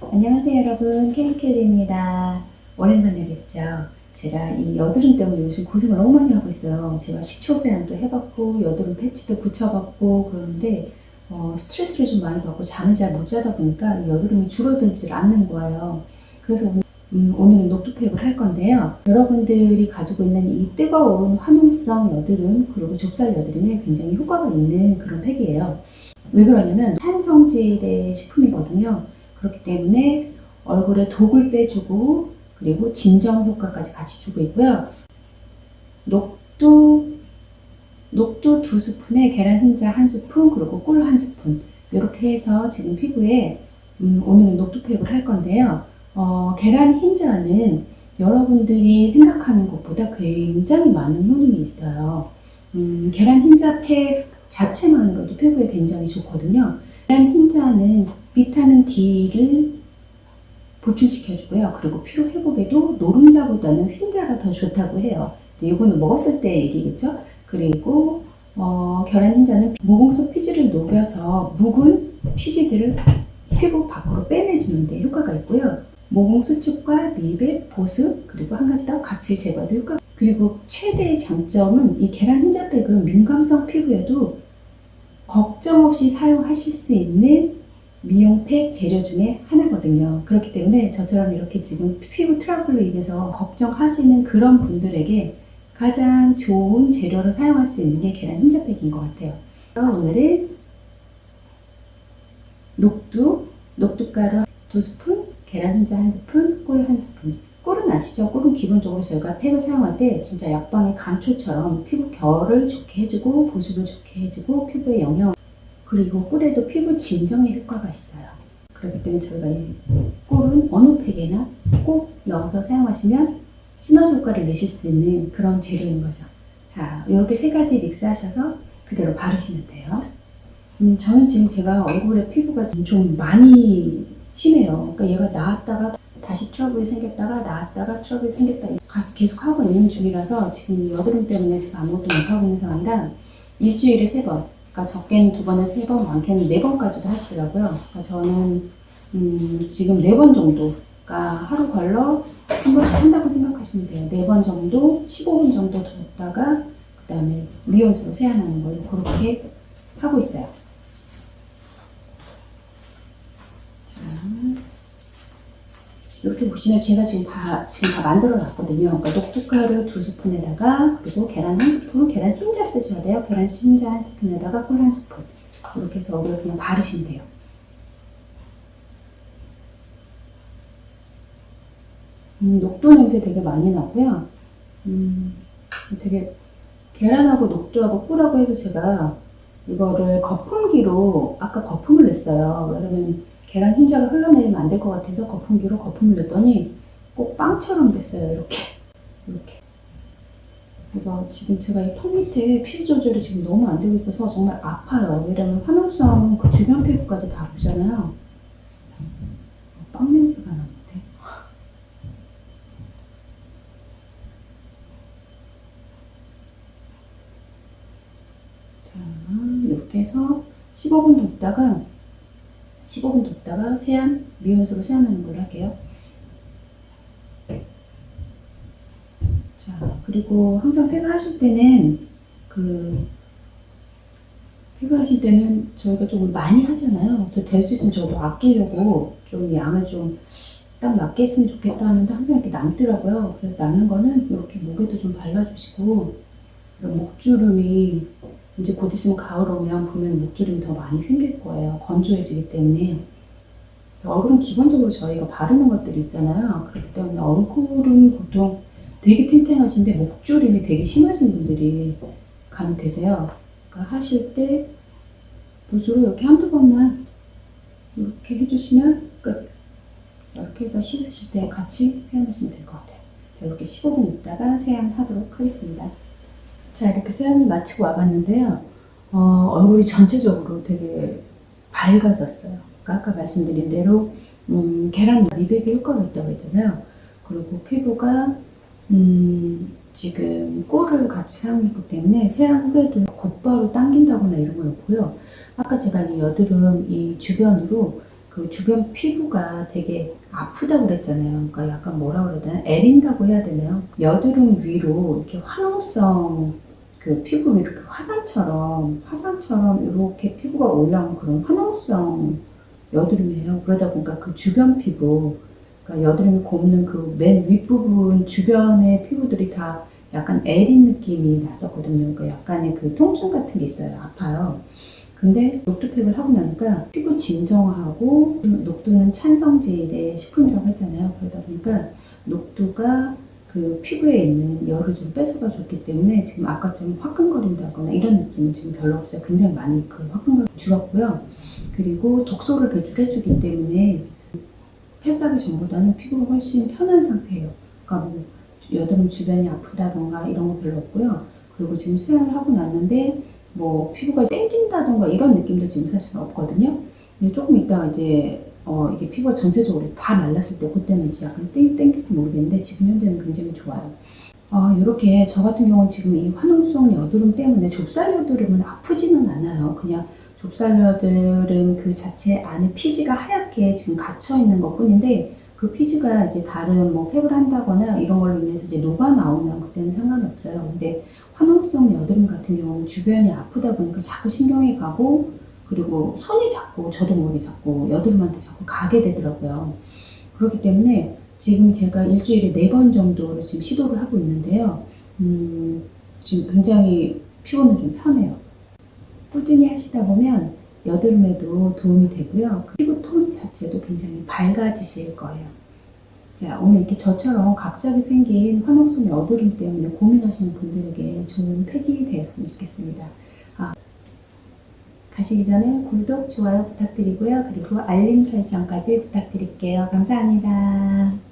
안녕하세요 여러분. 켈리켈리입니다. 오랜만에 뵙죠. 제가 이 여드름 때문에 요즘 고생을 너무 많이 하고 있어요. 제가 식초 세안도 해봤고 여드름 패치도 붙여봤고 그러는데 어, 스트레스를 좀 많이 받고 잠을 잘 못 자다 보니까 이 여드름이 줄어들질 않는 거예요. 그래서 오늘, 음, 오늘은 녹두팩을 할 건데요. 여러분들이 가지고 있는 이 뜨거운 화농성 여드름 그리고 좁쌀 여드름에 굉장히 효과가 있는 그런 팩이에요. 왜 그러냐면 산성질의 식품이거든요 그렇기 때문에 얼굴에 독을 빼주고 그리고 진정 효과까지 같이 주고 있고요. 녹두 녹두 두 스푼에 계란 흰자 한 스푼 그리고 꿀 한 스푼 이렇게 해서 지금 피부에 음, 오늘은 녹두팩을 할 건데요. 어, 계란 흰자는 여러분들이 생각하는 것보다 굉장히 많은 효능이 있어요. 음, 계란 흰자 팩 자체만으로도 피부에 굉장히 좋거든요. 계란 흰자는 비타민 D를 보충시켜주고요. 그리고 피로 회복에도 노른자보다는 흰자가 더 좋다고 해요. 이제 이거는 먹었을 때 얘기겠죠. 그리고 어, 계란 흰자는 모공속 피지를 녹여서 묵은 피지들을 피부 밖으로 빼내주는 데 효과가 있고요. 모공 수축과 미백, 보습, 그리고 한 가지 더 각질 제거에도 효과. 그리고 최대의 장점은 이 계란 흰자백은 민감성 피부에도 걱정 없이 사용하실 수 있는 미용팩 재료 중에 하나거든요. 그렇기 때문에 저처럼 이렇게 지금 피부 트러블로 인해서 걱정하시는 그런 분들에게 가장 좋은 재료로 사용할 수 있는 게 계란 흰자팩인 것 같아요. 오늘은 녹두, 녹두가루 두 스푼, 계란 흰자 한 스푼, 꿀 한 스푼. 꿀은 아시죠? 꿀은 기본적으로 저희가 팩을 사용할 때 진짜 약방의 감초처럼 피부 결을 좋게 해주고 보습을 좋게 해주고 피부에 영양 그리고 꿀에도 피부 진정에 효과가 있어요. 그렇기 때문에 저희가 이 꿀은 어느 팩에나 꼭 넣어서 사용하시면 시너지 효과를 내실 수 있는 그런 재료인 거죠. 자, 이렇게 세 가지 믹스하셔서 그대로 바르시면 돼요. 음, 저는 지금 제가 얼굴에 피부가 좀 많이 심해요. 그러니까 얘가 나왔다가 다시 트러블이 생겼다가 나왔다가 트러블이 생겼다 계속 하고 있는 중이라서 지금 여드름 때문에 제가 아무것도 못하고 있는 상황이라 일주일에 세 번, 그러니까 적게는 두 번에 세 번, 많게는 네 번까지도 하시더라고요. 그러니까 저는 음, 지금 네 번 정도, 그러니까 하루 걸러 한 번씩 한다고 생각하시면 돼요. 네 번 정도, 15분 정도 뒀다가 그 다음에 미온수로 세안하는 걸 그렇게 하고 있어요. 이렇게 보시면 제가 지금 다, 지금 다 만들어 놨거든요. 그러니까 녹두가루 두 스푼에다가, 그리고 계란 한 스푼, 계란 흰자 쓰셔야 돼요. 계란 흰자 한 스푼에다가 꿀 한 스푼. 이렇게 해서 얼굴에 그냥 바르시면 돼요. 음, 녹두 냄새 되게 많이 나고요. 음, 되게 계란하고 녹두하고 꿀하고 해서 제가 이거를 거품기로 아까 거품을 냈어요. 왜냐면 계란 흰자가 흘러내리면 안 될 것 같아서 거품기로 거품을 냈더니 꼭 빵처럼 됐어요. 이렇게. 이렇게. 그래서 지금 제가 이 턱 밑에 피지 조절이 지금 너무 안 되고 있어서 정말 아파요. 왜냐면 화농성 그 주변 피부까지 다 보잖아요. 빵 냄새가 나는데. 자, 이렇게 해서 15분 뒀다가 15분 뒀다가 세안, 미온수로 세안하는 걸로 할게요. 자, 그리고 항상 팩을 하실 때는 그 팩을 하실 때는 저희가 조금 많이 하잖아요. 될 수 있으면 저도 아끼려고 좀 양을 좀 딱 맞게 했으면 좋겠다 하는데 항상 이렇게 남더라고요. 그래서 남는 거는 이렇게 목에도 좀 발라주시고 목주름이 이제 곧 있으면 가을 오면 보면 목주름이 더 많이 생길 거예요. 건조해지기 때문에. 얼굴은 기본적으로 저희가 바르는 것들이 있잖아요. 그렇기 때문에 얼굴은 보통 되게 탱탱하신데 목주름이 되게 심하신 분들이 간혹 계세요. 그러니까 하실 때 붓으로 이렇게 한두 번만 이렇게 해주시면 끝. 이렇게 해서 씻으실 때 같이 세안하시면 될 것 같아요. 자, 이렇게 15분 있다가 세안하도록 하겠습니다. 자, 이렇게 세안을 마치고 와봤는데요. 어, 얼굴이 전체적으로 되게 밝아졌어요. 그러니까 아까 말씀드린 대로, 음, 계란 미백에 효과가 있다고 했잖아요. 그리고 피부가, 음, 지금 꿀을 같이 사용했기 때문에 세안 후에도 곧바로 당긴다거나 이런 건 없고요. 아까 제가 이 여드름 이 주변으로 그 주변 피부가 되게 아프다고 그랬잖아요. 그러니까 약간 뭐라 그래야 되나? 애린다고 해야 되나요? 여드름 위로 이렇게 화농성 그 피부 이렇게 화산처럼 화산처럼 이렇게 피부가 올라온 그런 화농성 여드름이에요. 그러다 보니까 그 주변 피부, 그러니까 여드름이 곱는 그 맨 윗부분 주변의 피부들이 다 약간 애린 느낌이 났었거든요. 그러니까 약간의 그 통증 같은 게 있어요. 아파요. 근데 녹두팩을 하고 나니까 피부 진정하고 녹두는 찬성질의 식품이라고 했잖아요. 그러다 보니까 녹두가 그 피부에 있는 열을 좀 뺏어가 줬기 때문에 지금 아까처럼 화끈거린다거나 이런 느낌은 지금 별로 없어요. 굉장히 많이 그 화끈거림 줄었고요. 그리고 독소를 배출해주기 때문에 하기 전보다는 피부가 훨씬 편한 상태예요. 그러니까 뭐 여드름 주변이 아프다던가 이런 거 별로 없고요. 그리고 지금 세안을 하고 났는데 뭐 피부가 땡긴다던가 이런 느낌도 지금 사실 없거든요. 조금 있다가 이제 어 이게 피부가 전체적으로 다 말랐을 때 그때는 이제 약간 땡, 땡길지 모르겠는데 지금 현재는 굉장히 좋아요. 아 이렇게 저 같은 경우는 지금 이 화농성 여드름 때문에 좁쌀 여드름은 아프지는 않아요. 그냥 좁쌀 여드름 그 자체 안에 피지가 하얗게 지금 갇혀 있는 것 뿐인데 그 피지가 이제 다른 뭐 팩을 한다거나 이런 걸로 인해서 이제 녹아 나오면 그때는 상관이 없어요. 근데 화농성 여드름 같은 경우는 주변이 아프다 보니까 자꾸 신경이 가고 그리고 손이 자꾸 저도 모르게 자꾸 여드름한테 자꾸 가게 되더라고요. 그렇기 때문에 지금 제가 일주일에 네 번 정도를 지금 시도를 하고 있는데요. 음, 지금 굉장히 피부는 좀 편해요. 꾸준히 하시다 보면 여드름에도 도움이 되고요. 피부 톤 자체도 굉장히 밝아지실 거예요. 자, 오늘 이렇게 저처럼 갑자기 생긴 화농성 여드름 때문에 고민하시는 분들에게 좋은 팩이 되었으면 좋겠습니다. 아, 가시기 전에 구독, 좋아요 부탁드리고요. 그리고 알림 설정까지 부탁드릴게요. 감사합니다.